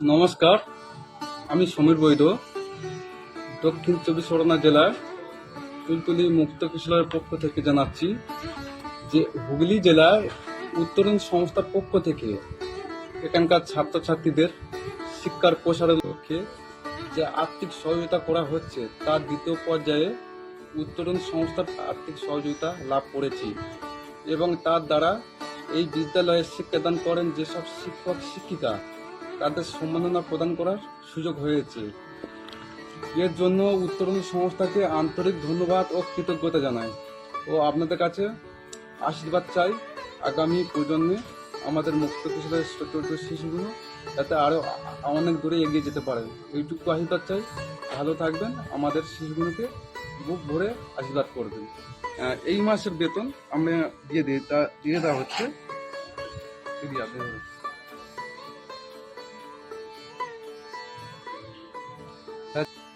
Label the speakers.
Speaker 1: নমস্কার, আমি সমীর বৈদ দক্ষিণ চব্বিশ পরগনা জেলার তুলতুলি মুক্ত কিশোরের পক্ষ থেকে জানাচ্ছি যে হুগলি জেলার উত্তরণ সংস্থার পক্ষ থেকে এখানকার ছাত্রছাত্রীদের শিক্ষার প্রসারের লক্ষ্যে যে আর্থিক সহযোগিতা করা হচ্ছে তার দ্বিতীয় পর্যায়ে উত্তরণ সংস্থার আর্থিক সহযোগিতা লাভ করেছি এবং তার দ্বারা এই বিদ্যালয়ে শিক্ষাদান করেন যেসব শিক্ষক শিক্ষিকা তাদের সম্মাননা প্রদান করার সুযোগ হয়েছে। এর জন্য উত্তরণ সংস্থাকে আন্তরিক ধন্যবাদ ও কৃতজ্ঞতা জানাই ও আপনাদের কাছে আশীর্বাদ চাই আগামী প্রজন্মে আমাদের মুক্ত কিশোরের ছোট শিশুগুলো যাতে আরও অনেক দূরে এগিয়ে যেতে পারে। এইটুকু আশীর্বাদ চাই। ভালো থাকবেন। আমাদের শিশুগুলোকে বুক ভরে আশীর্বাদ করবেন। এই মাসের বেতন আমরা দিয়ে দিই, তা দিয়ে দেওয়া হচ্ছে। 哎